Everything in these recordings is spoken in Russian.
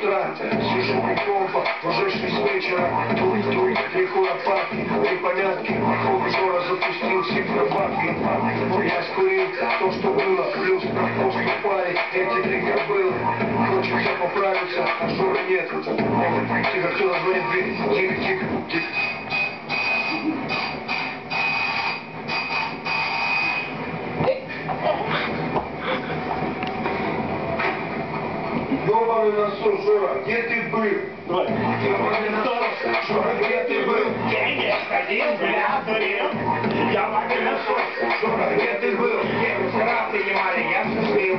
утра у компа, уже шесть вечера. Туй, туй, легко лопатки, непонятки. Взора запустил цифробатки Я скурил то, что было Плюс на вкус упали эти три кобылы Хочется поправиться, а Жора нет. Тихо, кто звонит дверь Тихо, тихо, тихо Ёбаный насос, Жора, где ты был? Ёбаный насос, Жора, где ты был? Деньги ходил, бля, дурил. Я могу насос. Жора, где ты был? Девы вчера принимали, я слил.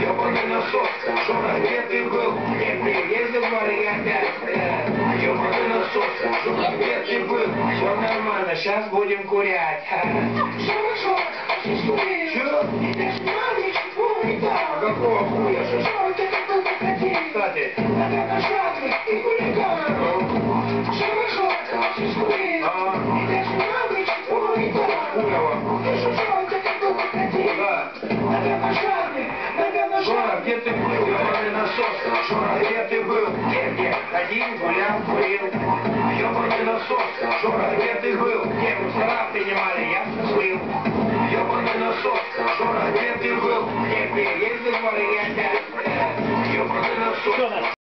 Ёбаный насос, Жора, где ты был? Не приездил в море, я опять. Ёбаный насос, Жора, где ты был? Все нормально, сейчас будем курять. Чё? Какого хуя же? Кстати, А, хуево. Да. Жора, где ты был? Ёбаный насос, Жора, где ты был? деньги ходил, гулял, курил. Ёбаный насос, Жора, где ты был? Девы вчера Жора, где